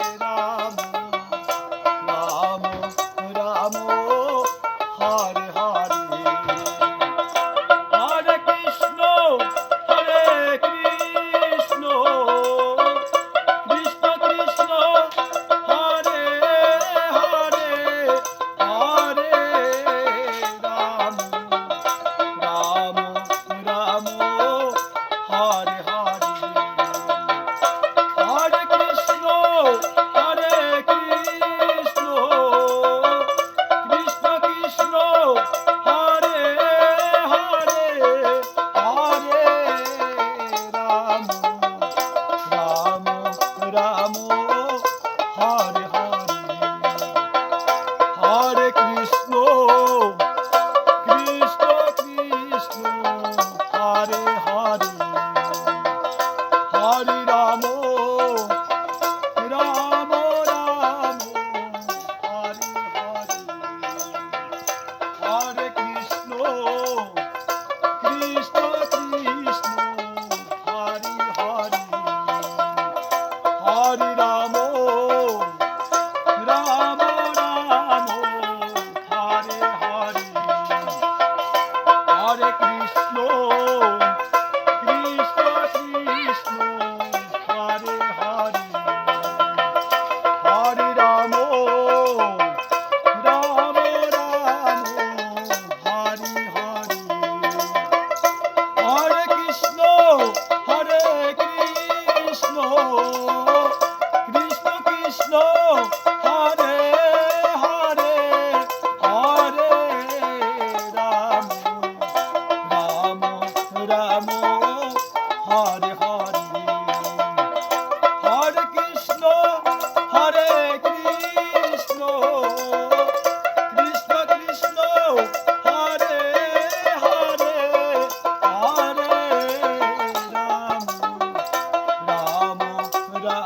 Ram slow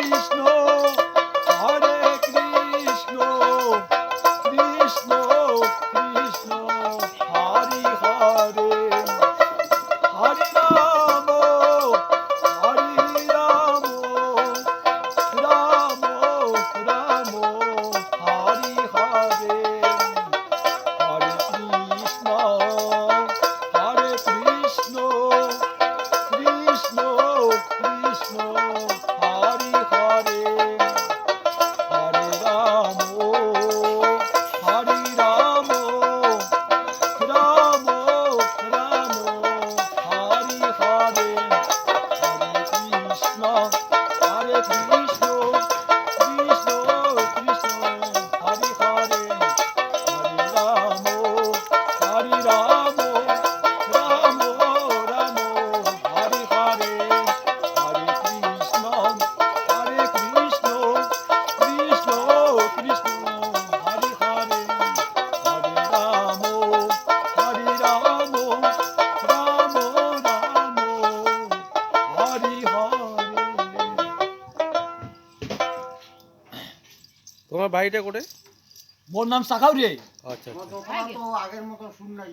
Christ. তোমার বাড়িটা কোটে মোর নাম সাখাউরি আচ্ছা আচ্ছা। আগের মতো শুন নাই।